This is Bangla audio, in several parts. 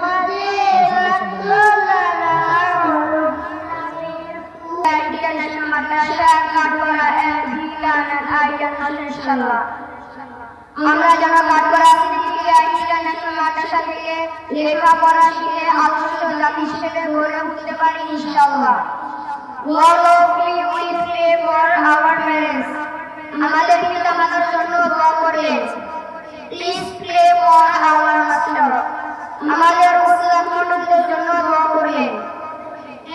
মানি রাখল লালা International লেখাপড়াকে আলোচিত জাতি হিসেবে গড়ে উঠতে পারি ইনশাআল্লাহ। আমাদের পিতা মাতার জন্য ফর আওয়ার মাস্টার আমাদের জন্য দোয়া করে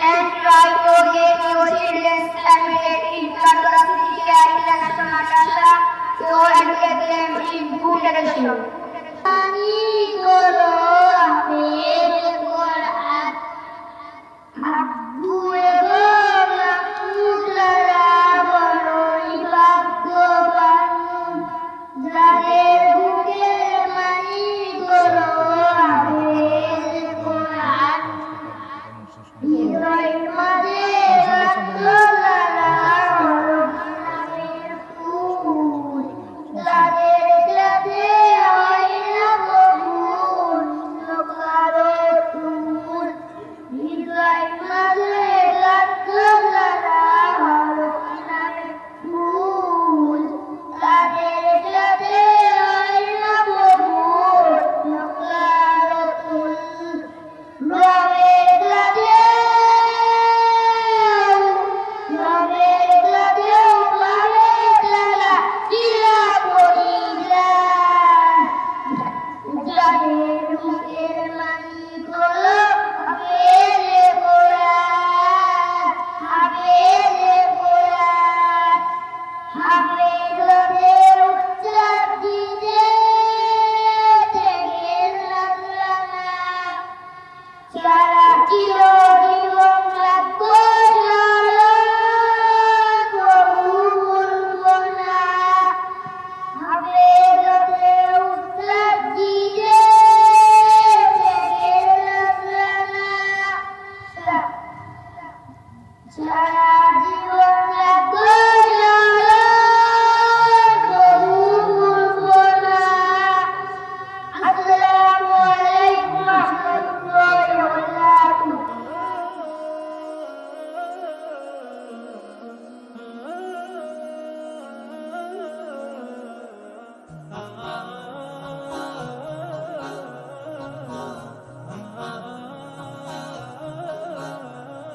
and try to get your children's appellate in কার্ডরা city application আকাশা টু এডুকেট আমি করো Mommy. জীবন